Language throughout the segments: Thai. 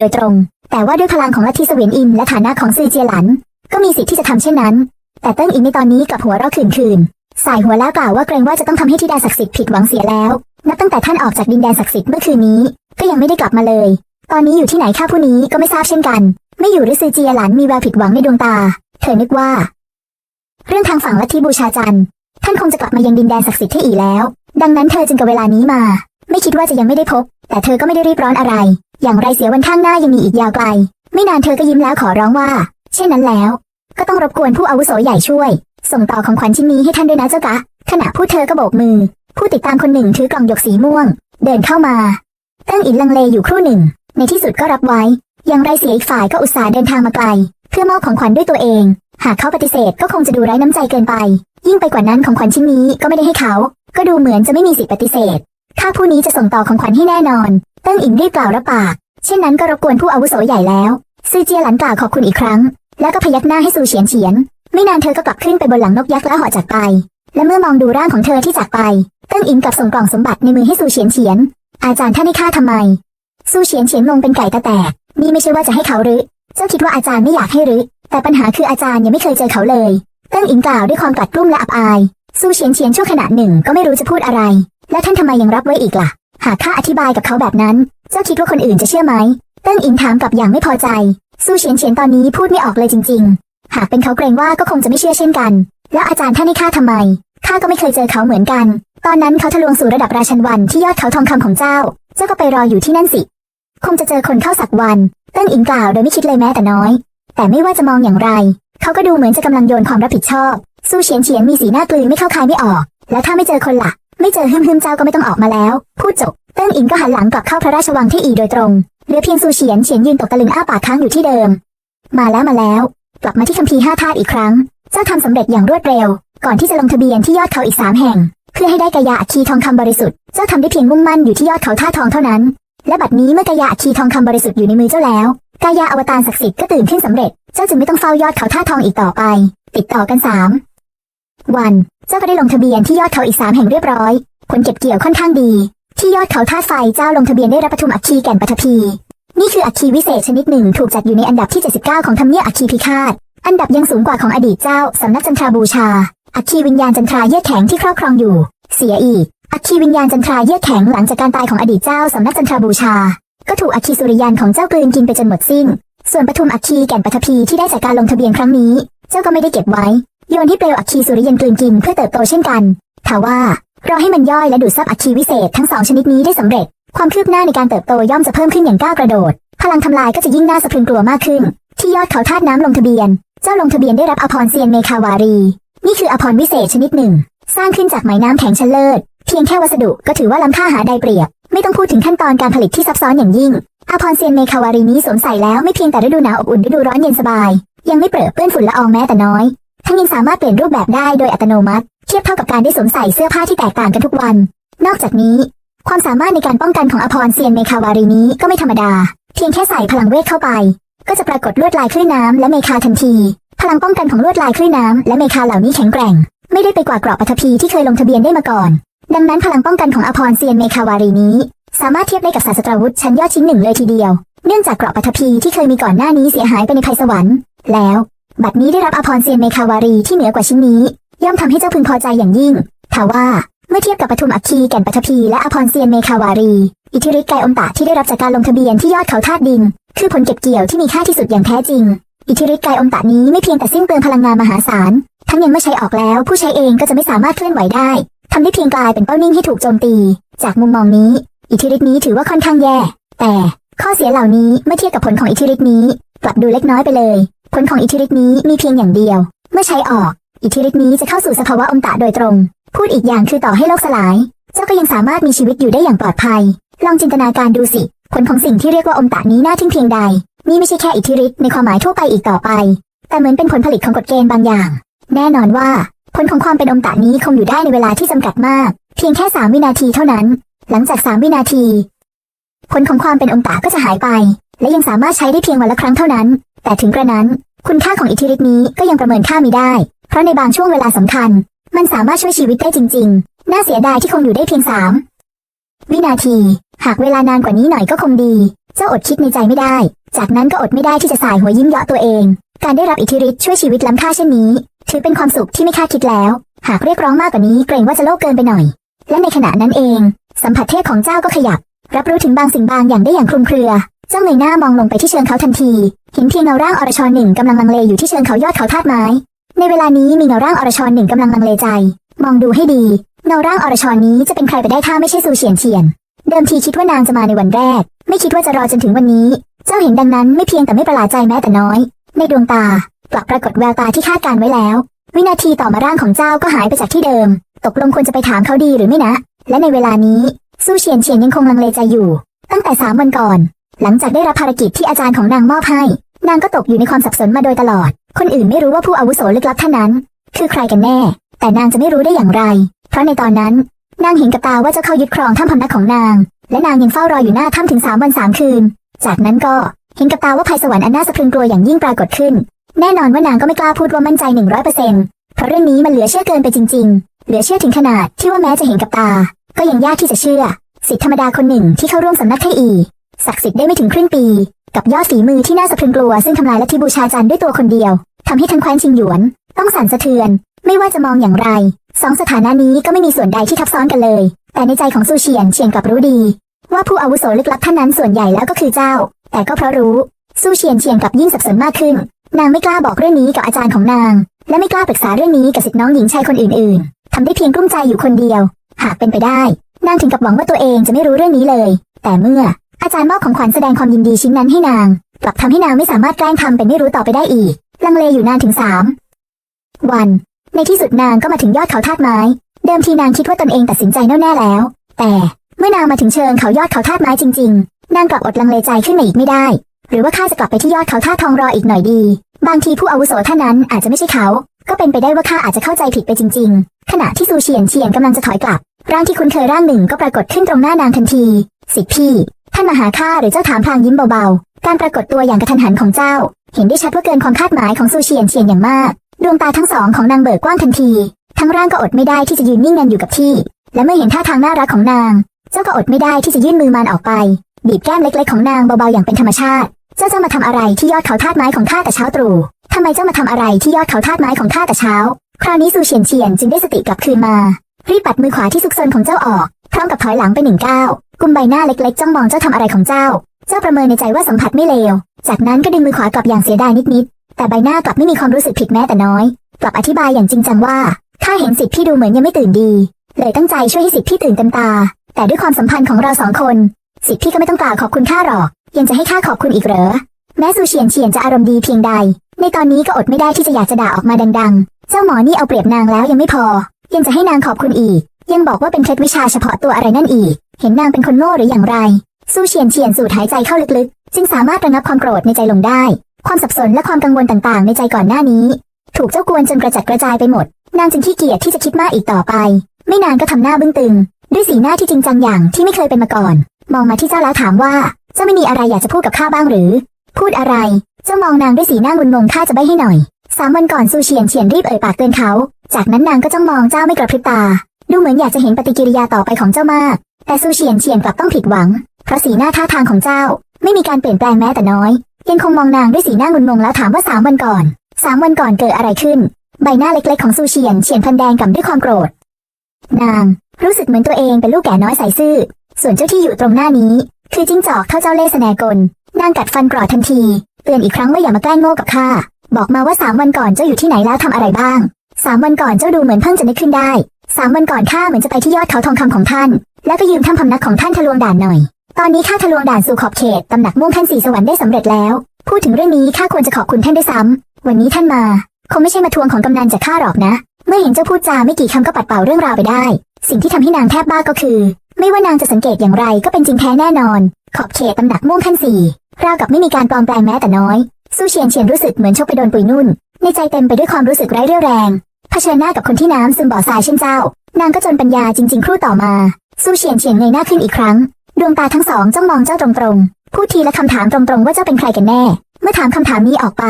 โดยตรง แต่ว่าด้วยพลังของลัทธิเสวียนอินและฐานะของซือเจียหลัน ก็มีสิทธิ์ที่จะทำเช่นนั้น แต่เติ้งอินในตอนนี้กับหัวเราะขื่นขื่นๆสายหัวแล้วกล่าวว่าเกรงว่าจะต้องทำให้ธิดาศักดิ์สิทธิ์ผิดหวังเสียแล้ว นับตั้งแต่ท่านออกจากดินแดนศักดิ์สิทธิ์เมื่อคืนนี้ ก็ยังไม่ได้กลับมาเลย ตอนนี้อยู่ที่ไหนข้าผู้นี้ก็ไม่ทราบเช่นกัน ไม่อยู่หรือซือเจียหลันมีแววผิดหวังในดวงตา เธอนึกว่า เรื่องทางฝั่งลัทธิบูชาจันทร์ท่านคงจะกลับมายังดินแดนศักดิ์สิทธิ์ที่อีแล้ว ดังนั้นเธอจึงกับเวลานี้มา ไม่คิดว่าจะยังไม่ได้พบ แต่เธอก็ไม่ได้รีบร้อนอะไร อย่างไรเสียวันข้างหน้ายังมีอีกยาวไกล ไม่นานเธอก็ยิ้มแล้วขอร้องว่า เช่นนั้นแล้ว ก็ต้องรบกวนผู้อาวุโสใหญ่ช่วย ส่งต่อของขวัญชิ้นนี้ให้ท่านด้วยนะเจ้ากะ ขณะพูดเธอก็โบกมือ ผู้ติดตามคนหนึ่งถือกล่องหยกสีม่วง เดินเข้ามาเติ้งอินลังเลอยู่ครู่หนึ่ง ในที่สุดก็รับไว้ อย่างไรเสียอีกฝ่ายก็อุตส่าห์เดินทางมาไกล เพื่อมอบของขวัญด้วยตัวเอง หากเขาปฏิเสธก็คงจะดูไร้น้ำใจเกินไป ยิ่งไปกว่านั้นของขวัญชิ้นนี้ก็ไม่ได้ให้เขา ก็ดูเหมือนจะไม่มีสิทธิปฏิเสธ ข้าผู้นี้จะส่งต่อของขวัญให้แน่นอน เติ้งอินรีบกล่าวรับปาก เช่นนั้นก็รบกวนผู้อาวุโสใหญ่แล้ว ซือเจียหลันกล่าวขอบคุณอีกครั้ง แล้วก็พยักหน้าให้ซูเฉียนเฉียน ไม่นานเธอก็กลับขึ้นไปบนหลังนกยักษ์แล้วเหาะจากไป และเมื่อมองดูร่างของเธอที่จากไป เติ้งอินกลับส่งกล่องสมบัติในมือให้ซูเฉียนเฉียน อาจารย์ท่านให้ข้าทำไม ซูเฉียนเฉียนงงเป็นไก่ตาแตก นี่ไม่ใช่ว่าจะให้เขาหรือ เจ้าคิดว่าอาจารย์ไม่อยากให้หรือ แต่ปัญหาคืออาจารย์ยังไม่เคยเจอเขาเลย เติ้งอินกล่าวด้วยความกลัดกลุ้มและอับอาย ซูเฉียนเฉียนชั่วขณะหนึ่งก็ไม่รู้จะพูดอะไร แล้วท่านทำไมยังรับไว้อีกล่ะ หากข้าอธิบายกับเขาแบบนั้น เจ้าคิดว่าคนอื่นจะเชื่อไหม เติ้งอินถามกับอย่างไม่พอใจซูเฉียนเฉียนตอนนี้พูดไม่ออกเลยจริง ๆ หากเป็นเขาเกรงว่าก็คงจะไม่เชื่อเช่นกัน แล้วอาจารย์ท่านให้ข้าทำไม ข้าก็ไม่เคยเจอเขาเหมือนกัน ตอนนั้นเขาทะลวงสู่ระดับราชันวันที่ยอดเขาทองคำของเจ้า เจ้าก็ไปรออยู่ที่นั่นสิ คงจะเจอคนเข้าสักวัน เติ้งอิงกล่าวโดยไม่คิดเลยแม้แต่น้อย แต่ไม่ว่าจะมองอย่างไร เขาก็ดูเหมือนจะกำลังโยนความรับผิดชอบ สู้เฉียนเฉียนมีสีหน้ากลืนไม่เข้าคายไม่ออก แล้วถ้าไม่เจอคนละ่ะ ไม่เจอฮึมฮึมเจ้าก็ไม่ต้องออกมาแล้ว พูดจบ เติ้งอิงก็หันหลังกลับเข้าพระราชวังที่อีโดยตรง เหลือเพียงซูเฉียนเฉียนยืนตกตะลึงอ้าปากค้างอยู่ที่เดิม มาแล้วมาแล้ว กลับมาที่คัมภีร์ห้าธาตุอีกครั้ง เจ้าทำสำเร็จอย่างรวดเร็ว ก่อนที่จะลงทะเบียนที่ยอดเขาอีกสามแห่ง เพื่อให้ได้กายาอัคคีทองคำบริสุทธิ์ เจ้าทำได้เพียงมุ่งมั่นอยู่ที่ยอดเขาท่าทองเท่านั้น และบัดนี้เมื่อกายาอัคคีทองคำบริสุทธิ์อยู่ในมือเจ้าแล้ว กายาอวตารศักดิ์สิทธิ์ก็ตื่นขึ้นสำเร็จ เจ้าจึงไม่ต้องเฝ้ายอดเขาท่าทองอีกต่อไป ติดต่อกันสาม วัน เจ้าก็ได้ลงทะเบียนที่ยอดเขาอีกสามแห่งเรียบร้อย ผลเก็บเกี่ยวค่อนข้างดี ที่ยอดเขาท่าไฟเจ้าลงทะเบียนได้รับปทุมอัคคีแก่นปฐพี นี่คืออัคคีวิเศษชนิดหนึ่งถูกจัดอยู่ในอันดับที่ 79 ของธรรมเนียบอัคคีพิฆาต อันดับยังสูงกว่าของอดีตเจ้าสำนักจันทราบูชา อัคคีวิญญาณจันทราเยือกแข็งที่ครอบครองอยู่ เสียอีก อัคคีวิญญาณจันทราเยือกแข็งหลังจากการตายของอดีตเจ้าสำนักจันทราบูชา ก็ถูกอัคคีสุริยันของเจ้ากลืนกินไปจนหมดสิ้น ส่วนปทุมอัคคีแก่นปฐพีที่ได้จากการลงทะเบียนครั้งนี้ เจ้าก็ไม่ได้เก็บไว้ โยนให้เปลวอัคคีสุริยันกลืนกินเพื่อเติบโตเช่นกันทว่าเรอให้มันย่อยและดูดซับอัคคีวิเศษทั้งสองชนิดนี้ได้สำเร็จ ความคืบหน้าในการเติบโตย่อมจะเพิ่มขึ้นอย่างก้าวกระโดด พลังทำลายก็จะยิ่งน่าสะพรึงกลัวมากขึ้น ที่ยอดเขาธาตุน้ำลงทะเบียน เจ้าลงทะเบียนได้รับอภรเซียนเมคาวารี นี่คืออภรวิเศษชนิดหนึ่ง สร้างขึ้นจากไหมน้ำแข็งชั้นเลิศ เพียงแค่วัสดุก็ถือว่าล้ำค่าหาใดเปรียบ ไม่ต้องพูดถึงขั้นตอนการผลิตที่ซับซ้อนอย่างยิ่งอภรเซียนเมคาวารีนี้สวมใส่แล้วไม่เพียงแต่ฤดูหนาวอบอุ่นฤดูร้อนเย็นสบาย ยังไม่เปรอะเปื้อนฝุ่นละอองแม้แต่น้อย ทั้งยังสามารถเปลี่ยนรูปแบบได้โดยอัตโนมัติ เทียบเท่ากับการได้สวมใส่เสื้อผ้าที่แตกต่างกันทุกวัน นอกจากนี้ ความสามารถในการป้องกันของอภรเซียนเมคาวารีนี้ก็ไม่ธรรมดา เพียงแค่ใส่พลังเวทเข้าไป ก็จะปรากฏลวดลายคลื่นน้ำและเมคาทันที พลังป้องกันของลวดลายคลื่นน้ำและเมคาเหล่านี้แข็งแกร่ง ไม่ได้ไปกว่าเกราะปฐพีที่เคยลงทะเบียนได้มาก่อน ดังนั้นพลังป้องกันของอภรเซียนเมคาวารีนี้ สามารถเทียบได้กับศาสตราวุธชั้นยอดชิ้นหนึ่งเลยทีเดียว เนื่องจากเกราะปฐพีที่เคยมีก่อนหน้านี้เสียหายไปในภัยสวรรค์แล้ว บัดนี้ได้รับอภรเซียนเมคาวารีที่เหนือกว่าชิ้นนี้ ย่อมทำให้เจ้าพึงพอใจอย่างยิ่งทว่าเมื่อเทียบกับปทุมอัคคีแก่นปฐพีและอภรเซียนเมคาวารี อิทธิฤทธิ์กายอมตะที่ได้รับจากการลงทะเบียนที่ยอดเขาธาตุดิน คือผลเก็บเกี่ยวที่มีค่าที่สุดอย่างแท้จริง อิทธิฤทธิ์กายอมตะนี้ไม่เพียงแต่สิ้นเปลืองพลังงานมหาศาล ทั้งยังไม่ใช้ออกแล้ว ผู้ใช้เองก็จะไม่สามารถเคลื่อนไหวได้ทำได้เพียงกลายเป็นเป้านิ่งให้ถูกโจมตี จากมุมมองนี้ อิทธิฤทธิ์นี้ถือว่าค่อนข้างแย่ แต่ข้อเสียเหล่านี้เมื่อเทียบกับผลของอิทธิฤทธิ์นี้กลับดูเล็กน้อยไปเลย ผลของอิทธิฤทธิ์นี้มีเพียงอย่างเดียว เมื่อใช้ออก อิทธิฤทธิ์นี้จะเข้าสู่สภาวะอมตะโดยตรง พูดอีกอย่างคือต่อให้โลกสลาย เจ้าก็ยังสามารถมีชีวิตอยู่ได้อย่างปลอดภัย ลองจินตนาการดูสิ ผลของสิ่งที่เรียกว่าอมตะนี้น่าทึ่งเพียงใด นี่ไม่ใช่แค่อิทธิฤทธิ์ในความหมายทั่วไปอีกต่อไป แต่เหมือนเป็นผลผลิตของกฎเกณฑ์บางอย่าง แน่นอนว่า ผลของความเป็นอมตะนี้คงอยู่ได้ในเวลาที่จำกัดมาก เพียงแค่สามวินาทีเท่านั้น หลังจากสามวินาที ผลของความเป็นอมตะก็จะหายไป และยังสามารถใช้ได้เพียงวันละครั้งเท่านั้น แต่ถึงกระนั้น คุณค่าของอิทธิฤทธิ์นี้ก็ยังประเมินค่ามีได้ เพราะในบางช่วงเวลาสำคัญ มันสามารถช่วยชีวิตได้จริง ๆ น่าเสียดายที่คงอยู่ได้เพียงสามวินาที หากเวลานานกว่านี้หน่อยก็คงดี เจ้าอดคิดในใจไม่ได้ จากนั้นก็อดไม่ได้ที่จะสายหัวยิ้มเยาะตัวเอง การได้รับอิทธิฤทธิ์ช่วยชีวิตล้ำค่าเช่นนี้ ถือเป็นความสุขที่ไม่คาดคิดแล้ว หากเรียกร้องมากกว่านี้เกรงว่าจะโลกเกินไปหน่อย และในขณะนั้นเอง สัมผัสเทพของเจ้าก็ขยับ รับรู้ถึงบางสิ่งบางอย่างได้อย่างคลุมเครือ เจ้าเงหน้ามองลงไปที่เชิงเขาทันที เห็นเพียงเงาร่างอรชรหนึ่งกำลังลังเลอยู่ที่เชิงเขายอดเขาธาตุไม้ ในเวลานี้มีเงาร่างอรชรหนึ่งกำลังลังเลใจ มองดูให้ดี เงาร่างอรชรนี้จะเป็นใครไปได้ถ้าไม่ใช่ซูเฉียนเฉียน เดิมทีคิดว่านางจะมาในวันแรก ไม่คิดว่าจะรอจนถึงวันนี้ เจ้าเห็นดังนั้นไม่เพียงแต่ไม่ประหลาดใจแม้แต่น้อย ในดวงตากลับปรากฏแววตาที่คาดการไว้แล้ว วินาทีต่อมาร่างของเจ้าก็หายไปจากที่เดิม ตกลงควรจะไปถามเขาดีหรือไม่นะ และในเวลานี้ซูเฉียนเฉียนยังคงลังเลใจอยู่ ตั้งแต่สามวันก่อน หลังจากได้รับภารกิจที่อาจารย์ของนางมอบให้ นางก็ตกอยู่ในความสับสนมาโดยตลอด คนอื่นไม่รู้ว่าผู้อาวุโสลึกลับท่านนั้น คือใครกันแน่ แต่นางจะไม่รู้ได้อย่างไร เพราะในตอนนั้น นางเห็นกับตาว่าเจ้าเข้ายึดครองถ้ำพำนักของนาง และนางยังเฝ้ารออยู่หน้าถ้ำถึงสามวันสามคืน จากนั้นก็เห็นกับตาว่าภัยสวรรค์อันน่าสะพรึงกลัวอย่างยิ่งปรากฏขึ้น แน่นอนว่านางก็ไม่กล้าพูดว่ามั่นใจหนึ่งร้อยเปอร์เซ็นต์เพราะเรื่องนี้มันเหลือเชื่อเกินไปจริง ๆ เหลือเชื่อถึงขนาดที่ว่าแม้จะเห็นกับตา ก็ยังยากที่จะเชื่อ สิทธิธรรมดาคนหนึ่งที่เข้าร่วมสำนักไทอี ศักดิ์สิทธิ์ได้ไม่ถึงครึ่งปี กับยอดฝีมือที่น่าสะพรึงกลัวซึ่งทำลายลัทธิบูชาจันทร์ด้วยตัวคนเดียวทำให้ทั้งแคว้นชิงหยวน ต้องสั่นสะเทือน ไม่ว่าจะมองอย่างไรสองสถานะนี้ก็ไม่มีส่วนใดที่ทับซ้อนกันเลย แต่ในใจของซูเฉียนเฉียนกับรู้ดี ว่าผู้อาวุโสลึกลับท่านนั้นส่วนใหญ่แล้วก็คือเจ้า แต่ก็เพราะรู้ซูเฉียนเฉียนกับยิ่งสับสนมากขึ้น นางไม่กล้าบอกเรื่องนี้กับอาจารย์ของนาง และไม่กล้าปรึกษาเรื่องนี้กับสิทธิน้องหญิงชายคนอื่นๆทำได้เพียงกลุ้มใจอยู่คนเดียว หากเป็นไปได้ นางถึงกับหวังว่าตัวเองจะไม่รู้เรื่องนี้เลย แต่เมื่อ อาจารย์มอบของขวัญแสดงความยินดีชิ้นนั้นให้นาง กลับทำให้นางไม่สามารถแกล้งทำเป็นไม่รู้ต่อไปได้อีก ลังเลอยู่นานถึงสามวัน ในที่สุดนางก็มาถึงยอดเขาธาตุไม้ เดิมทีนางคิดว่าตนเองตัดสินใจแน่แน่แล้ว แต่เมื่อนางมาถึงเชิงเขายอดเขาธาตุไม้จริง ๆ นางกลับอดลังเลใจขึ้นมาอีกไม่ได้ หรือว่าข้าจะกลับไปที่ยอดเขาธาตุทองรออีกหน่อยดี บางทีผู้อาวุโสท่านนั้นอาจจะไม่ใช่เขา ก็เป็นไปได้ว่าข้าอาจจะเข้าใจผิดไปจริง ๆ ขณะที่ซูเฉียนเฉียนกำลังจะถอยกลับ ร่างที่คุ้นเคยร่างหนึ่งก็ปรากฏขึ้นตรงหน้านางทันที สิทธิพี่ ท่านมาหาข้าหรือเจ้าถามพลางยิ้มเบาๆ การปรากฏตัวอย่างกระทันหันของเจ้า เห็นได้ชัดว่าเกินความคาดหมายของซูเฉียนเฉียนอย่างมาก ดวงตาทั้งสองของนางเบิกกว้างทันที ทั้งร่างก็อดไม่ได้ที่จะยืนนิ่งงันอยู่กับที่ และเมื่อเห็นท่าทางน่ารักของนาง เจ้าก็อดไม่ได้ที่จะยื่นมือมันออกไป บีบแก้มเล็กๆของนางเบาๆอย่างเป็นธรรมชาติ เจ้าจะมาทำอะไรที่ยอดเขาธาตุไม้ของข้าแต่เช้าตรู่ทำไมเจ้ามาทำอะไรที่ยอดเขาธาตุไม้ของข้าแต่เช้า คราวนี้ซูเฉียนเฉียนจึงได้สติกลับคืนมา รีบปัดมือขวาที่ซุกซนของเจ้าออก พร้อมกับถอยหลังไปหนึ่งก้าว กุมใบหน้าเล็กๆจ้องมองเจ้าทำอะไรของเจ้า เจ้าประเมินในใจว่าสัมผัสไม่เลว จากนั้นก็ดึงมือขวากลับอย่างเสียดายนิดๆ แต่ใบหน้ากลับไม่มีความรู้สึกผิดแม้แต่น้อย กลับอธิบายอย่างจริงจังว่าข้าเห็นสิทธิ์พี่ดูเหมือนยังไม่ตื่นดี เลยตั้งใจช่วยให้สิทธิ์พี่ตื่นเต็มตา แต่ด้วยความสัมพันธ์ของเราสองคน สิทธิ์พี่ก็ไม่ต้องกล่าวขอบคุณข้าหรอก ยังจะให้ข้าขอบคุณอีกเหรอ แม้ซูเฉียนเฉียนจะอารมณ์ดีเพียงใด ในตอนนี้ก็อดไม่ได้ที่จะอยากจะด่าออกมาดัง ๆ เจ้าหมอนี่เอาเปรียบนางแล้วยังไม่พอ ยังจะให้นางขอบคุณอีก ยังบอกว่าเป็นเคล็ดวิชาเฉพาะตัวอะไรนั่นอีก เห็นนางเป็นคนโง่หรืออย่างไร สู้เฉียนเฉียนสูดหายใจเข้าลึกๆ จึงสามารถระงับความโกรธในใจลงได้ ความสับสนและความกังวลต่างๆ ในใจก่อนหน้านี้ ถูกเจ้ากวนจนกระจัดกระจายไปหมด นางจึงขี้เกียจที่จะคิดมากอีกต่อไป ไม่นานก็ทำหน้าบึ้งตึง ด้วยสีหน้าที่จริงจังอย่างที่ไม่เคยเป็นมาก่อน มองมาที่เจ้าแล้วถามว่าเจ้าไม่มีอะไรอยากจะพูดกับข้าบ้างหรือ พูดอะไร เจ้ามองนางด้วยสีหน้างุนงงข้าจะใบให้หน่อยสามวันก่อนซูเฉียนเฉียนรีบเอ่ยปากเตือนเขา จากนั้นนางก็จ้องมองเจ้าไม่กระพริบตา ดูเหมือนอยากจะเห็นปฏิกิริยาต่อไปของเจ้ามาก แต่ซูเฉียนเฉียนกลับต้องผิดหวัง เพราะสีหน้าท่าทางของเจ้า ไม่มีการเปลี่ยนแปลงแม้แต่น้อย ยังคงมองนางด้วยสีหน้างุนงงแล้วถามว่าสามวันก่อนสามวันก่อนเกิดอะไรขึ้น ใบหน้าเล็กๆของซูเฉียนเฉียนพันแดงก่ำด้วยความโกรธ นาง รู้สึกเหมือนตัวเองเป็นลูกแก่น้อยใส่ซื่อ ส่วนเจ้าที่อยู่ตรงหน้านี้ คือจิ้งจอกเท่าเจ้าเล่ห์แสนกลนางกัดฟันกรอดทันที เตือนอีกครั้งว่าอย่ามาแกล้งโง่กับข้าบอกมาว่าสามวันก่อนเจ้าอยู่ที่ไหนแล้วทำอะไรบ้างสามวันก่อนเจ้าดูเหมือนเพิ่งจะนึกขึ้นได้ สามวันก่อนข้าเหมือนจะไปที่ยอดเขาทองคำของท่าน แล้วก็ยืมถ้ำพำนักของท่านทะลวงด่านหน่อย ตอนนี้ข้าทะลวงด่านสู่ขอบเขตตำหนักม่วงท่านสีสวรรค์ได้สำเร็จแล้ว พูดถึงเรื่องนี้ข้าควรจะขอบคุณท่านด้วยซ้ำวันนี้ท่านมา คงไม่ใช่มาทวงของกำนันจากข้าหรอกนะ เมื่อเห็นเจ้าพูดจาไม่กี่คำก็ปัดเป่าเรื่องราวไปได้ สิ่งที่ทำให้นางแทบบ้าก็คือ ไม่ว่านางจะสังเกตอย่างไรก็เป็นจริงแท้แน่นอน ขอบเขตตำหนักม่วงท่านสี่ราวกับไม่มีการปลอมแปลงแม้แต่น้อยสู้เฉียนเฉียนรู้สึกเหมือนชกไปโดนปุยนุ่น ในใจเต็มไปด้วยความรู้สึกไร้เรี่ยวแรง เผชิญหน้ากับคนที่น้ำซึมบ่อทรายเช่นเจ้า นางก็จนปัญญาจริง ๆ ครู่ต่อมา สู้เฉียนเฉียนเงยหน้าขึ้นอีกครั้ง ดวงตาทั้งสองจ้องมองเจ้าตรงๆ พูดทีละคำถามตรงๆ ว่าเจ้าเป็นใครกันแน่ เมื่อถามคำถามนี้ออกไป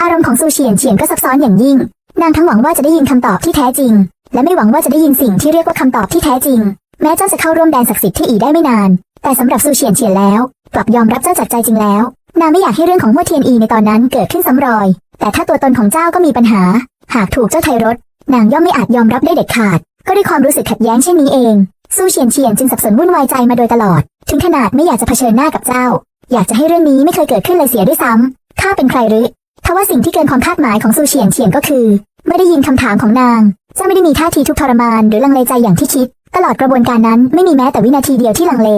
อารมณ์ของซูเฉียนเฉียนก็ซับซ้อนอย่างยิ่ง นางทั้งหวังว่าจะได้ยินคำตอบที่แท้จริง และไม่หวังว่าจะได้ยินสิ่งที่เรียกว่าคำตอบที่แท้จริง แม้เจ้าจะเข้าร่วมแดนศักดิ์สิทธิ์ที่อีได้ไม่นาน แต่สำหรับซูเฉียนเฉียนแล้วกลับยอมรับเจ้าจากใจจริงแล้ว นางไม่อยากให้เรื่องของหัวเทียนอีในตอนนั้นเกิดขึ้นซ้ำรอย แต่ถ้าตัวตนของเจ้าก็มีปัญหา หากถูกเจ้าไทยรถนางย่อมไม่อาจยอมรับได้เด็ดขาด ก็ด้วยความรู้สึกขัดแย้งเช่นนี้เอง สู้เฉียนเฉียนจึงสับสนวุ่นวายใจมาโดยตลอด ถึงขนาดไม่อยากจะเผชิญหน้ากับเจ้า อยากจะให้เรื่องนี้ไม่เคยเกิดขึ้นเลยเสียด้วยซ้ำข้าเป็นใครหรือทว่าสิ่งที่เกินความคาดหมายของซูเฉียนเฉียนก็คือ ไม่ได้ยินคำถามของนางเจ้าไม่ได้มีท่าทีทุกทรมานหรือลังเลใจอย่างที่คิด ตลอดกระบวนการนั้นไม่มีแม้แต่วินาทีเดียวที่ลังเล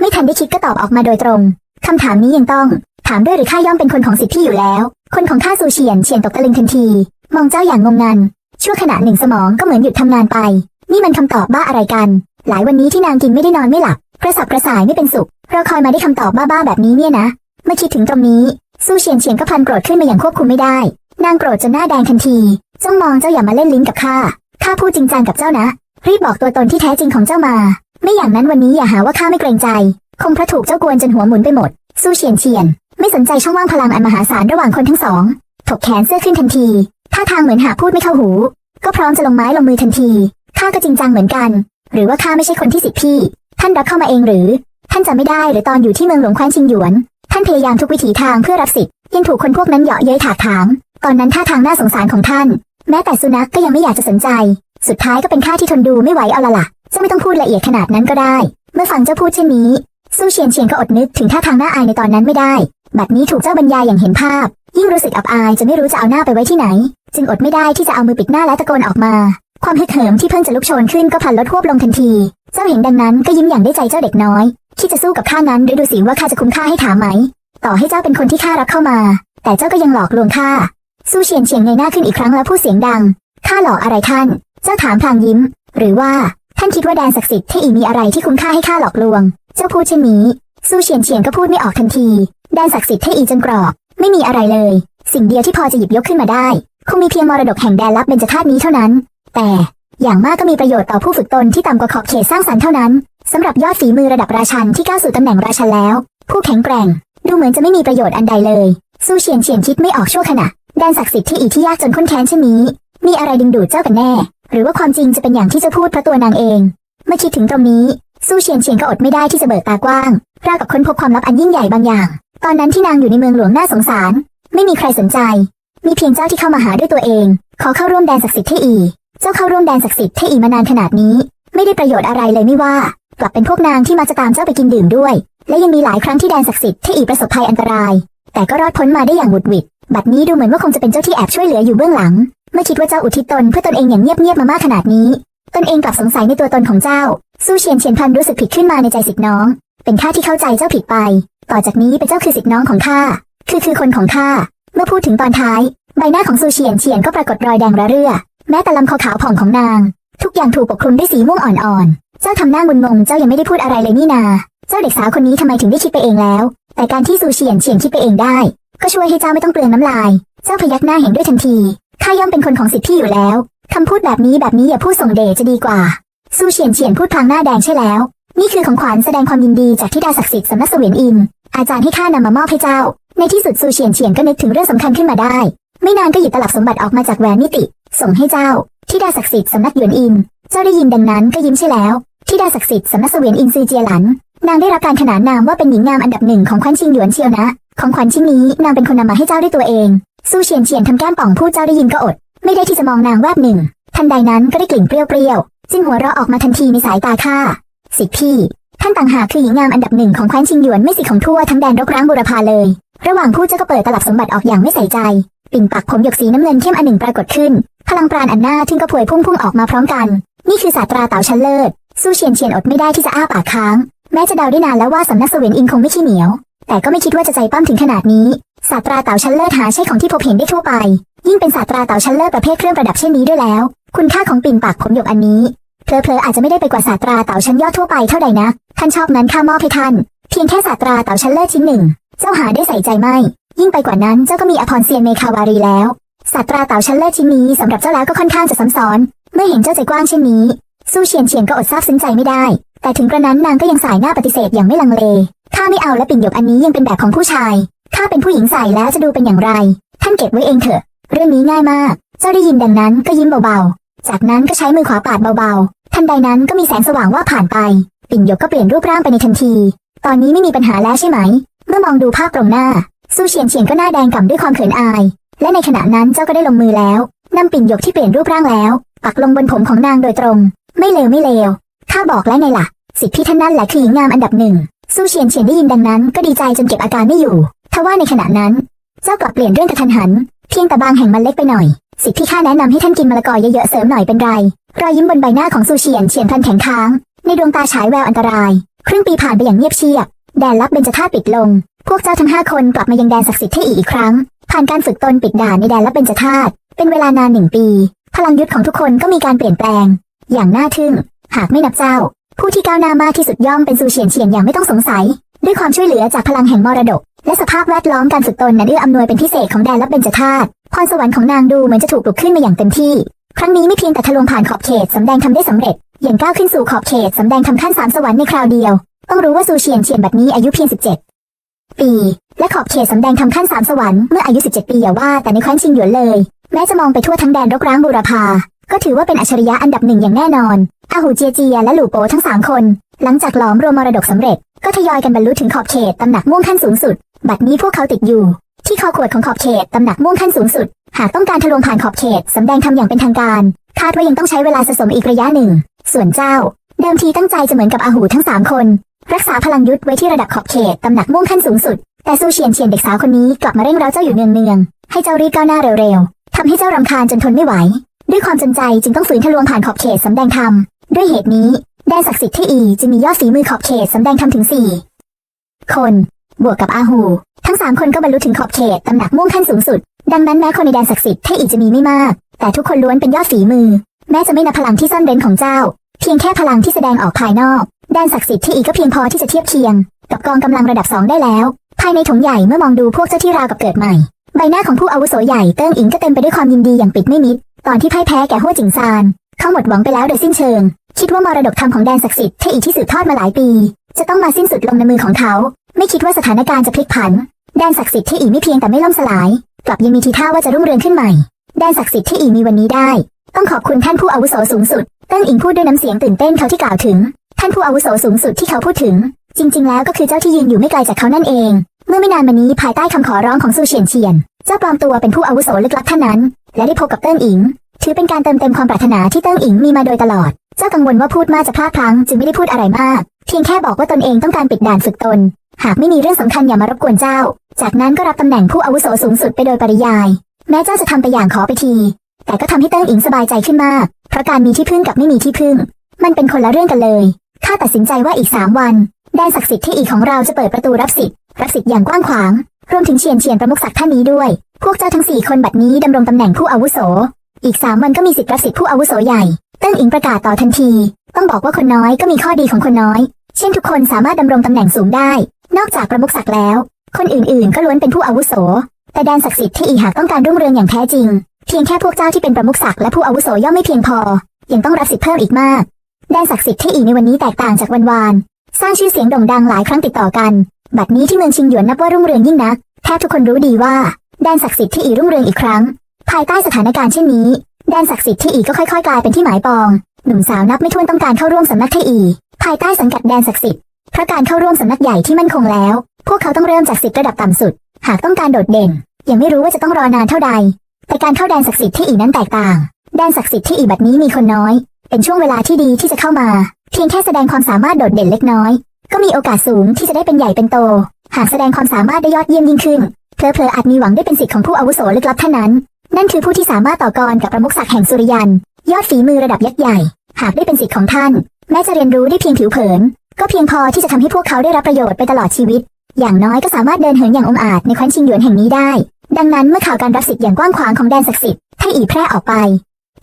ไม่ทันได้คิดก็ตอบออกมาโดยตรงคำถามนี้ยังต้อง ถามด้วยหรือข้าย่อมเป็นคนของสิทธิพี่อยู่แล้ว คนของข้าซูเฉียนเฉียนตกตะลึงทันที มองเจ้าอย่างงงงัน ชั่วขณะหนึ่งสมองก็เหมือนหยุดทำงานไป นี่มันคำตอบบ้าอะไรกัน หลายวันนี้ที่นางกินไม่ได้นอนไม่หลับ กระสับกระส่ายไม่เป็นสุขเราคอยมาได้คำตอบบ้าๆแบบนี้เนี่ยนะเมื่อคิดถึงตรงนี้ สู้เฉียนเฉียนก็พันโกรธขึ้นมาอย่างควบคุมไม่ได้ นางโกรธจนหน้าแดงทันทีจ้องมองเจ้าอย่ามาเล่นลิ้นกับข้าข้าพูดจริงจังกับเจ้านะรีบบอกตัวตนที่แท้จริงของเจ้ามา ไม่อย่างนั้นวันนี้อย่าหาว่าข้าไม่เกรงใจ คงพระถูกเจ้ากวนจนหัวหมุนไปหมด สู้เฉียนเฉียน ไม่สนใจช่องว่างพลังอันมหาศาลระหว่างคนทั้งสอง ถกแขนเสื้อขึ้นทันที ท่าทางเหมือนหากพูดไม่เข้าหู ก็พร้อมจะลงไม้ลงมือทันที ข้าก็จริงจังเหมือนกัน หรือว่าข้าไม่ใช่คนที่สิทธิพี่ ท่านรับเข้ามาเองหรือ ท่านจำไม่ได้หรือตอนอยู่ที่เมืองหลวงแคว้นชิงหยวน ท่านพยายามทุกวิถีทางเพื่อรับสิทธิ์ยังถูกคนพวกนั้นเหยาะเย้ยถากถาง ตอนนั้นท่าทางน่าสงสารของท่าน แม้แต่สุนัขก็ยังไม่อยากจะสนใจ สุดท้ายก็เป็นข้าที่ทนดูไม่ไหวเอาละล่ะจ้าไม่ต้องพูดละเอียดขนาดนั้นก็ได้ เมื่อฟังเจ้าพูดเช่นนี้สู้เฉียนเฉียนก็อดนึกถึงท่าทางน่าอายในตอนนั้นไม่ได้ บัดนี้ถูกเจ้าบรรยายอย่างเห็นภาพ ยิ่งรู้สึกอับอายจนไม่รู้จะเอาหน้าไปไว้ที่ไหน จึงอดไม่ได้ที่จะเอามือปิดหน้าและตะโกนออกมา ความฮึกเหิมที่เพิ่งจะลุกโชนขึ้นก็พันลดหวบลงทันที เจ้าเห็นดังนั้นก็ยิ้มอย่างได้ใจเจ้าเด็กน้อยคิดจะสู้กับข้านั้นหรือดูสิว่าข้าจะคุ้มค่าให้ถามไหม ต่อให้เจ้าเป็นคนที่ข้ารับเข้ามา แต่เจ้าก็ยังหลอกลวงข้าสู้เฉียนเฉียงเงยหน้าขึ้นอีกครั้งแล้วพูดเสียงดังข้าหลอกอะไรท่าน เจ้าถามพลางยิ้ม หรือว่าท่านคิดว่าแดนศักดิ์สิทธิ์เทอีมีอะไรที่คุ้มค่าให้ข้าหลอกลวง เจ้าพูดเช่นนี้สู้เฉียนเฉียงก็พูดไม่ออกทันที แดนศักดิ์สิทธิ์เทอีจนกรอบ ไม่มีอะไรเลย สิ่งเดียวที่พอจะหยิบยกขึ้นมาได้ คงมีเพียงมรดกแห่งแดนลับเบญจธาตุนี้เท่านั้น แต่อย่างมากก็มีประโยชน์ต่อผู้ฝึกตนที่ต่ำกว่าขอบเขตสร้างสรรค์เท่านั้นสำหรับยอดฝีมือระดับราชันที่ก้าวสู่ตำแหน่งราชันแล้ว ผู้แข็งแกร่ง ดูเหมือนจะไม่มีประโยชน์อันใดเลย สู้เฉียนเฉียนคิดไม่ออกชั่วขณะแดนศักดิ์สิทธิ์ที่อีที่ยากจนข้นแค้นเช่นนี้ มีอะไรดึงดูดเจ้ากันแน่ หรือว่าความจริงจะเป็นอย่างที่จ้าพูดเพราะตัวนางเอง เมื่อคิดถึงตรงนี้ สู้เฉียนเฉียนก็อดไม่ได้ที่จะเบิกตากว้างราวกับค้นพบความลับอันยิ่งใหญ่บางอย่าง ตอนนั้นที่นางอยู่ในเมืองหลวงน่าสงสาร ไม่มีใครสนใจ มีเพียงเจ้าที่เข้ามาหาด้วยตัวเอง ขอเข้าร่วมแดนศักดิ์สิทธิ์เทอี เจ้าเข้าร่วมแดนศักดิ์สิทธิ์เทอีมานานขนาดนี้ ไม่ได้ประโยชน์อะไรเลยไม่ว่า กลับเป็นพวกนางที่มาจะตามเจ้าไปกินดื่มด้วย และยังมีหลายครั้งที่แดนศักดิ์สิทธิ์เทอีประสบภัยอันตราย แต่ก็รอดพ้นมาได้อย่างหวุดหวิด บัดนี้ดูเหมือนว่าคงจะเป็นเจ้าที่แอบช่วยเหลืออยู่เบื้องหลัง เมื่อคิดว่าเจ้าอุทิศตนเพื่อตนเองอย่างเงียบๆมามากขนาดนี้ ตนเองกลับสงสัยในตัวตนของเจ้า สู้เฉียนเฉียนพันรู้สึกผิดขึ้นมาในใจสิทธิน้อง เป็นข้าที่เข้าใจเจ้าผิดไป ต่อจากนี้เป็นเจ้าคือสิทธิน้องของข้า คือคือคนของข้า เมื่อพูดถึงตอนท้าย ใบหน้าของซูเฉียนเฉียนก็ปรากฏรอยแดงระเรื่อ แม้แต่ลำคอขาวผ่องของนาง ทุกอย่างถูกปกคลุมด้วยสีม่วงอ่อนๆ เจ้าทำหน้ามึนงง เจ้ายังไม่ได้พูดอะไรเลยนี่นา เจ้าเด็กสาวคนนี้ทำไมถึงได้คิดไปเองแล้ว แต่การที่ซูเฉียนเฉียนคิดไปเองได้ ก็ช่วยให้เจ้าไม่ต้องเปลืองน้ำลาย เจ้าพยักหน้าเห็นด้วยทันทีข้าย่อมเป็นคนของสิทธิพี่อยู่แล้วคำพูดแบบนี้แบบนี้อย่าพูดส่งเดชจะดีกว่าสู้เฉียนเฉียนพูดพลางหน้าแดงใช่แล้ว นี่คือของขวัญแสดงความยินดีจากที่ดาศักดิ์สิทธิ์สำนักเสวียนอิน อาจารย์ให้ข้านำมามอบให้เจ้า ในที่สุดซูเฉียนเฉียนก็นึกถึงเรื่องสำคัญขึ้นมาได้ ไม่นานก็หยิบตลับสมบัติออกมาจากแหวนนิติ ส่งให้เจ้าที่ดาศักดิ์สิทธิ์สำนักหยวนอิน เจ้าได้ยินดังนั้นก็ยิ้มใช่แล้วที่ดาศักดิ์สิทธิ์สำนักเสวียนอินซือเจียหลัน นางได้รับการขนานนามว่าเป็นหญิงงามอันดับหนึ่งของคว้นชิงหยวนเชียวนะ ของขวัญชิ้นนี้นางเป็นคนนำมาให้เจ้าด้วยตัวเองสู้เฉียนเฉียนทำแก้มป่องพูดเจ้าได้ยินก็อด ไม่ได้ที่จะมองนางแวบหนึ่ง ทันใดนั้นก็ได้กลิ่นเปรี้ยวๆจึงหัวเราะออกมาทันทีในสายตาข้าสิทธิพี่ท่านต่างหากคือหญิงงามอันดับหนึ่งของแคว้นชิงหยวนไม่สิของทั่วทั้งแดนรกร้างบุรพาเลย ระหว่างพูดเจ้าก็เปิดตลับสมบัติออกอย่างไม่ใส่ใจ ปิ่นปักผมหยกสีน้ำเงินเข้มอันหนึ่งปรากฏขึ้น พลังปราณอันหน่าทึ่งก็พวยพุ่งพุ่งออกมาพร้อมกัน นี่คือศาสตราเต่าชั้นเลิศ สู้เฉียนเฉียนอดไม่ได้ที่จะอ้าปากค้าง แม้จะเดาได้นานแล้วว่าสำนักเสวียนอินคงไม่ขี้เหนียว แต่ก็ไม่คิดว่าจะใจปั้มถึงขนาดนี้ ศาสตราเต่าชั้นเลิศหาใช่ของที่พบเห็นได้ทั่วไป ยิ่งเป็นศาสตราเต่าชั้นเลิศประเภทเครื่องประดับเช่นนี้ด้วยแล้ว คุณค่าของปิ่นปากผมหยกอันนี้เพลอๆอาจจะไม่ได้ไปกว่าศาสตราเต่าชั้นยอดทั่วไปเท่าใดนะท่านชอบนั้นข้ามอบให้ท่าน เพียงแค่ศาสตราเต่าชั้นเลิศชิ้นหนึ่ง เจ้าหาได้ใส่ใจไหมยิ่งไปกว่านั้นเจ้าก็มีอภรเซียนเมคาวารีแล้วศาสตราเต่าชั้นเลิศชิ้นนี้สำหรับเจ้าแล้วก็ค่อนข้างจะซ้ำซ้อน เมื่อเห็นเจ้าใจกว้างเช่นนี้ สู้เฉียนเฉียนก็อดซาบซึ้งใจไม่ได้ แต่ถึงกระนั้นนางก็ยังสายหน้าปฏิเสธอย่างไม่ลังเลข้าไม่เอาและปิ่นหยกอันนี้ยังเป็นแบบของผู้ชายข้าเป็นผู้หญิงใส่แล้วจะดูเป็นอย่างไร ท่านเก็บไว้เองเถอะ เรื่องนี้ง่ายมาก เจ้าได้ยินดังนั้นก็ยิ้มเบาๆ จากนั้นก็ใช้มือขวาปาดเบาๆ ทันใดนั้นก็มีแสงสว่างว่าผ่านไป ปิ่นหยกก็เปลี่ยนรูปร่างไปในทันที ตอนนี้ไม่มีปัญหาแล้วใช่ไหม เมื่อมองดูภาพตรงหน้าซูเฉียนเฉียนก็หน้าแดงก่ำด้วยความเขินอาย และในขณะนั้นเจ้าก็ได้ลงมือแล้วนำปิ่นหยกที่เปลี่ยนรูปร่างแล้ว ปักลงบนผมของนางโดยตรง ไม่เลวไม่เลวข้าบอกแล้วไงล่ะ สิทธิท่านนั่นแหละคือหญิงงามอันดับหนึ่งซูเฉียนเฉียนได้ยินดังนั้นก็ดีใจจนเก็บอาการไม่อยู่ทว่าในขณะนั้น เจ้ากลับเปลี่ยนเรื่องกระทันหัน เพียงแต่บางแห่งมันเล็กไปหน่อย สิทธิข้าแนะนำให้ท่านกินมะละกอเยอะๆเสริมหน่อยเป็นไรรอยยิ้มบนใบหน้าของซูเฉียนเฉียนพันแข็งค้าง ในดวงตาฉายแววอันตราย ครึ่งปีผ่านไปอย่างเงียบเชียบ แดนลับเบญจธาตุปิดลง พวกเจ้าทั้งห้าคนกลับมายังแดนศักดิ์สิทธิ์ที่อีกอีกครั้ง ผ่านการฝึกตนปิดด่านในแดนลับเบญจธาตุเป็นเวลานานหนึ่งปี พลังยุทธของทุกคนก็มีการเปลี่ยนแปลง อย่างน่าทึ่ง หากไม่นับเจ้า ผู้ที่ก้าวหน้ามากที่สุดย่อมเป็นซูเฉียนเฉียนอย่างไม่ต้องสงสัย ด้วยความช่วยเหลือจากพลังแห่งมรดก และสภาพแวดล้อมการฝึกตนนั้นเอื้ออำนวยเป็นพิเศษของแดนลับเบญจธาตุพรสวรรค์ของนางดูเหมือนจะถูกปลุกขึ้นมาอย่างเต็มที่ ครั้งนี้ไม่เพียงแต่ทะลวงผ่านขอบเขตสำแดงทำได้สำเร็จอย่างก้าวขึ้นสู่ขอบเขตสำแดงทำขั้นสามสวรรค์ในคราวเดียว ต้องรู้ว่าซูเฉียนเฉียนบัดนี้อายุเพียง 17 ปี และขอบเขตสำแดงทำขั้นสามสวรรค์เมื่ออายุ 17 ปีอย่าว่าแต่ในแคว้นชิงหยวนเลย แม้จะมองไปทั่วทั้งแดนรกร้างบูรพา ก็ถือว่าเป็นอัจฉริยะอันดับหนึ่งอย่างแน่นอนอาหูเจียเจียและหลู่โปทั้งสามคน หลังจากหลอมรวมมรดกสำเร็จ ก็ทยอยกันบรรลุถึงขอบเขตตำหนักม่วงขั้นสูงสุด บัดนี้พวกเขาติดอยู่ ที่คอขวดของขอบเขตตำหนักม่วงขั้นสูงสุด หากต้องการทะลวงผ่านขอบเขตสำแดงทำอย่างเป็นทางการ คาดว่ายังต้องใช้เวลาสะสมอีกระยะหนึ่ง ส่วนเจ้า เดิมทีตั้งใจจะเหมือนกับอาหูทั้งสามคน รักษาพลังยุทธไว้ที่ระดับขอบเขตตำหนักม่วงขั้นสูงสุด แต่ซูเฉียนเฉียนเด็กสาวคนนี้กลับมาเร่งเร้าเจ้าอยู่เนืองๆให้เจ้ารีบก้าวหน้าเร็วๆทำให้เจ้ารำคาญจนทนไม่ไหว ด้วยความจนใจจึงต้องฝืนทะลวงผ่านขอบเขตสำแดงธรรมด้วยเหตุนี้แดนศักดิ์สิทธิ์ที่อีจึงมียอดฝีมือขอบเขตสำแดงธรรมถึงสี่คนบวกกับอาหู ทั้งสามคนก็บรรลุถึงขอบเขตตำหนักม่วงขั้นสูงสุด ดังนั้นแม้คนในแดนศักดิ์สิทธิ์ที่อีจะมีไม่มาก แต่ทุกคนล้วนเป็นยอดฝีมือ แม้จะไม่นับพลังที่ซ่อนเร้นของเจ้า เพียงแค่พลังที่แสดงออกภายนอก แดนศักดิ์สิทธิ์ที่อีก็เพียงพอที่จะเทียบเคียง กับกองกำลังระดับสองได้แล้ว ภายในถงใหญ่เมื่อมองดูพวกเจ้าที่ราวกับเกิดใหม่ ใบหน้าของผู้อาวุโสใหญ่เติ้งอิงก็เต็มไปด้วยความยินดีอย่างปิดไม่มิด ตอนที่พ่ายแพ้แก่หัวจิงซานเขาหมดหวังไปแล้วโดยสิ้นเชิง คิดว่ามรดกธรรมของแดนศักดิ์สิทธิ์ที่อีที่สืบทอดมาหลายปี จะต้องมาสิ้นสุดลงในมือของเขา ไม่คิดว่าสถานการณ์จะพลิกผัน แดนศักดิ์สิทธิ์ที่อีไม่เพียงแต่ไม่ล่มสลาย กลับยังมีทีท่าว่าจะรุ่งเรืองขึ้นใหม่ แดนศักดิ์สิทธิ์ที่อีมีวันนี้ได้ ต้องขอบคุณท่านผู้อาวุโสสูงสุดเติ้งอิงพูดด้วยน้ำเสียงตื่นเต้นเขาที่กล่าวถึง ท่านผู้อาวุโสสูงสุดที่เขาพูดถึง จริง ๆ แล้วก็คือเจ้าที่ยืนอยู่ไม่ไกลจากเขานั่นเอง เมื่อไม่นานมานี้ภายใต้คำขอร้องของซูเฉียนเฉียน เจ้าปลอมตัวเป็นผู้อาวุโสลึกลับท่านนั้น และได้พบกับเติ้งอิง ถือเป็นการเติมเต็มความปรารถนาที่เติ้งอิงมีมาโดยตลอด เจ้ากังวลว่าพูดมากจะพลาดพลั้งจึงไม่ได้พูดอะไรมาก เพียงแค่บอกว่าตนเองต้องการปิดด่านฝึกตน หากไม่มีเรื่องสำคัญอย่ามารบกวนเจ้า จากนั้นก็รับตำแหน่งผู้อาวุโสสูงสุดไปโดยปริยาย แม้เจ้าจะทำไปอย่างขอไปที แต่ก็ทำให้เติ้งอิงสบายใจขึ้นมาก เพราะการมีที่พึ่งกับไม่มีที่พึ่ง มันเป็นคนละเรื่องกันเลย ข้าตัดสินใจว่าอีกสามวันแดนศักดิ์สิทธิ์ที่อีกของเราจะเปิดประตูรับสิทธิ์รับสิทธิ์อย่างกว้างขวาง รวมถึงเฉียนเฉียนประมุขศักดิ์ท่านนี้ด้วย พวกเจ้าทั้งสี่คนบัดนี้ดำรงตำแหน่งผู้อาวุโส อีกสามวันก็มีสิทธิ์รับสิทธิ์ผู้อาวุโสใหญ่เติ้งอิงประกาศต่อทันที ต้องบอกว่าคนน้อยก็มีข้อดีของคนน้อย เช่นทุกคนสามารถดำรงตำแหน่งสูงได้ นอกจากประมุขศักดิ์แล้ว คนอื่นๆ ก็ล้วนเป็นผู้อาวุโส แต่แดนศักดิ์สิทธิ์ที่อีหากต้องการรุ่งเรืองอย่างแท้จริง เพียงแค่พวกเจ้าที่เป็นประมุขศักดิ์และผู้อาวุโสย่อมไม่เพียงพอ ยังต้องรับสิทธิ์เพิ่มอีกมาก แดนศักดิ์สิทธิ์ที่อีในวันนี้แตกต่างจากวันวาน สร้างชื่อเสียงโด่งดังหลายครั้งติดต่อกัน บัดนี้ที่เมืองชิงหยวนนับว่ารุ่งเรืองยิ่งนักแทบทุกคนรู้ดีว่า แดนศักดิ์สิทธิ์ที่อีรุ่งเรืองอีกครั้ง ภายใต้สถานการณ์เช่นนี้ แดนศักดิ์สิทธิ์ที่อีก็ค่อยๆ กลายเป็นที่หมายปอง หนุ่มสาวนับไม่ถ้วนต้องการเข้าร่วมสำนักที่อี ภายใต้สังกัดแดนศักดิ์สิทธิ์เพราะการเข้าร่วมสำนักใหญ่ที่มั่นคงแล้ว พวกเขาต้องเริ่มจากสิทธิ์ระดับต่ำสุด หากต้องการโดดเด่น ยังไม่รู้ว่าจะต้องรอนานเท่าใด แต่การเข้าแดนศักดิ์สิทธิ์ที่อีนั้นแตกต่าง แดนศักดิ์สิทธิ์ที่อีบัดนี้มีคนน้อย เป็นช่วงเวลาที่ดีที่จะเข้ามา เพียงแค่แสดงความสามารถโดดเด่นเล็กน้อย ก็มีโอกาสสูงที่จะได้เป็นใหญ่เป็นโต หากแสดงความสามารถได้ยอดเยี่ยมยิ่งขึ้นเพลอๆอาจมีหวังได้เป็นสิทธิ์ของผู้อาวุโสลึกลับท่านนั้น นั่นคือผู้ที่สามารถต่อกรกับประมุขศักดิ์แห่งสุริยัน ยอดฝีมือระดับยักษ์ใหญ่ หากได้เป็นสิทธิ์ของท่าน แม้จะเรียนรู้ได้เพียงผิวเผิน ก็เพียงพอที่จะทำให้พวกเขาได้รับประโยชน์ไปตลอดชีวิต อย่างน้อยก็สามารถเดินเหินอย่างองอาจในแคว้นชิงหยวนแห่งนี้ได้ ดังนั้นเมื่อข่าวการรับสิทธิ์อย่างกว้างขวางของแดนศักดิ์สิทธิ์ให้อีแพร่ออกไป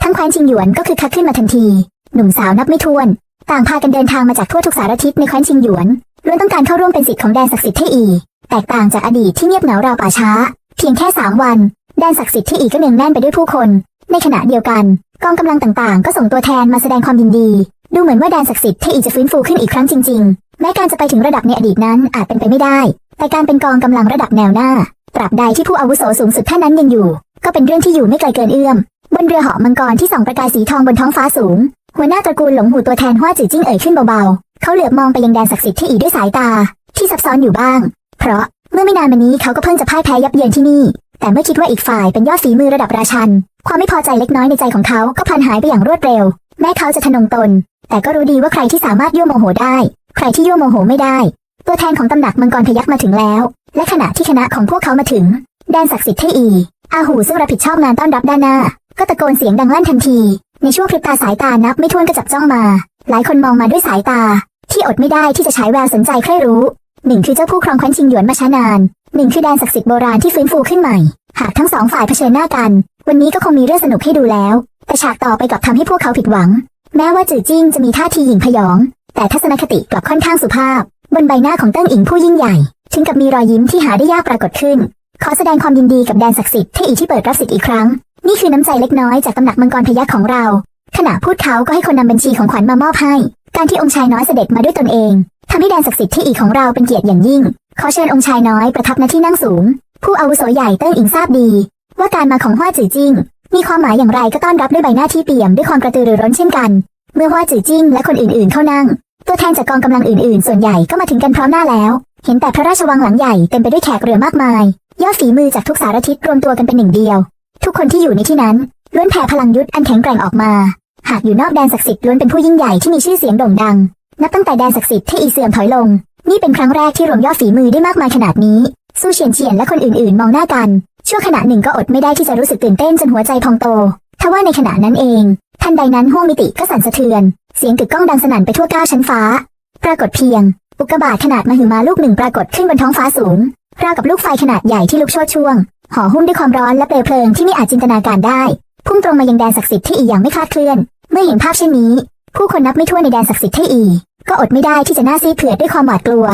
ทั้งแคว้นชิงหยวนก็คือคักขึ้นมาทันที หนุ่มสาวนับไม่ถ้วน ต่างพากันเดินทางมาจากทั่วทุกสารทิศในแคว้นชิงหยวนล้วนต้องการเข้าร่วมเป็นสิทธิ์ของแดนศักดิ์สิทธิ์ที่อี แตกต่างจากอดีตที่เงียบเหงาราวป่าช้า เพียงแค่สามวัน แดนศักดิ์สิทธิ์ที่อีก็เนืองแน่นไปด้วยผู้คน ในขณะเดียวกัน กองกำลังต่างๆ ก็ส่งตัวแทนมาแสดงความยินดี ดูเหมือนว่าแดนศักดิ์สิทธิ์ที่อีจะฟื้นฟูขึ้นอีกครั้งจริง ๆ แม้การจะไปถึงระดับในอดีตนั้นอาจเป็นไปไม่ได้ แต่การเป็นกองกำลังระดับแนวหน้า ตราบใดที่ผู้อาวุโสสูงสุดท่านนั้นยังอยู่ ก็เป็นเรื่องที่อยู่ไม่ไกลเกินเอื้อม บนเรือเหาะมังกรที่ส่องประกายสีทองบนท้องฟ้าสูง หัวหน้าตระกูลหลงหูตัวแทนฮว่าจือจิ้งเอ่ยขึ้นเบาๆ เขาเหลือบมองไปยังแดนศักดิ์สิทธิ์ที่อีด้วยสายตา ที่ซับซ้อนอยู่บ้าง เพราะเมื่อไม่นานมานี้เขาก็เพิ่งจะพ่ายแพ้ยับเยินที่นี่ แต่เมื่อคิดว่าอีกฝ่ายเป็นยอดฝีมือระดับราชัน ความไม่พอใจเล็กน้อยในใจของเขาก็พันหายไปอย่างรวดเร็ว แม้เขาจะทนงตน แต่ก็รู้ดีว่าใครที่สามารถยั่วโมโหได้ ใครที่ยั่วโมโหไม่ได้ ตัวแทนของตำหนักมังกรพยักมาถึงแล้ว และขณะที่คณะของพวกเขามาถึง แดนศักดิ์สิทธิ์เทอีอาหูซึ่งรับผิดชอบงานต้อนรับด้านหน้า ก็ตะโกนเสียงดังลั่นทันที ในช่วงพริบตาสายตานับไม่ถ้วนก็จับจ้องมา หลายคนมองมาด้วยสายตา ที่อดไม่ได้ที่จะฉายแววสนใจใคร่รู้หนึ่งคือเจ้าผู้ครองแคว้นชิงหยวนมาช้านานหนึ่งคือแดนศักดิ์สิทธิ์โบราณที่ฟื้นฟูขึ้นใหม่ หากทั้งสองฝ่ายเผชิญหน้ากัน วันนี้ก็คงมีเรื่องสนุกให้ดูแล้ว แต่ฉากต่อไปกลับทำให้พวกเขาผิดหวัง แม้ว่าจื่อจิ้งจะมีท่าทีหยิ่งพยอง แต่ทัศนคติกลับค่อนข้างสุภาพ บนใบหน้าของเติ้งอิงผู้ยิ่งใหญ่ ถึงกับมีรอยยิ้มที่หาได้ยากปรากฏขึ้น ขอแสดงความยินดีกับแดนศักดิ์สิทธิ์เทอีที่เปิดรับสิทธิ์อีกครั้ง นี่คือน้ำใจเล็กน้อยจากตำหนักมังกรพยัคฆ์ของเรา ขณะพูดเขาก็ให้คนนำบัญชีของขวัญมามอบให้ การที่องค์ชายน้อยเสด็จมาด้วยตนเองทำให้แดนศักดิ์สิทธิ์ที่อีของเราเป็นเกียรติอย่างยิ่ง ขอเชิญองค์ชายน้อยประทับณที่นั่งสูง ผู้อาวุโสใหญ่เติ้งอิงทราบดี ว่าการมาของฮวาจือจิ้ง มีความหมายอย่างไรก็ต้อนรับด้วยใบหน้าที่เปี่ยมด้วยความกระตือรือร้นเช่นกัน เมื่อฮวาจือจิ้งและคนอื่นๆเข้านั่ง ตัวแทนจากกองกำลังอื่นๆ ส่วนใหญ่ก็มาถึงกันพร้อมหน้าแล้ว เห็นแต่พระราชวังหลังใหญ่เต็มไปด้วยแขกเรือมากมายยอดฝีมือจากทุกสารทิศรวมตัวกันเป็นหนึ่งเดียว ทุกคนที่อยู่ในที่นั้นล้วนแผ่พลังยุทธอันแข็งแกร่งออกมา หากอยู่นอกแดนศักดิ์สิทธิ์ล้วนเป็นผู้ยิ่งใหญ่ที่มีชื่อเสียงโด่งดัง นับตั้งแต่แดนศักดิ์สิทธิ์ที่อีเสื่อมถอยลง นี่เป็นครั้งแรกที่รวมยอดฝีมือได้มากมายขนาดนี้ สู้เฉียนเฉียนและคนอื่นๆ มองหน้ากัน ชั่วขณะหนึ่งก็อดไม่ได้ที่จะรู้สึกตื่นเต้นจนหัวใจพองโตทว่าในขณะนั้นเอง ทันใดนั้นห้วงมิติก็สั่นสะเทือน เสียงกึกก้องดังสนั่นไปทั่วเก้าชั้นฟ้า ปรากฏเพียง อุกกาบาตขนาดมหึมาลูกหนึ่งปรากฏขึ้นบนท้องฟ้าสูงราวกับลูกไฟขนาดใหญ่ที่ลุกโชนช่วง ห่อหุ้มด้วยความร้อนและเปลวเพลิงที่ไม่อาจจินตนาการได้ พุ่งตรงมายังแดนศักดิ์สิทธิ์ที่อีอย่างไม่คลาดเคลื่อน เมื่อเห็นภาพเช่นนี้ ผู้คนนับไม่ถ้วนในแดนศักดิ์สิทธิ์ที่อี ก็อดไม่ได้ที่จะหน้าซีดเผือดด้วยความหวาดกลัว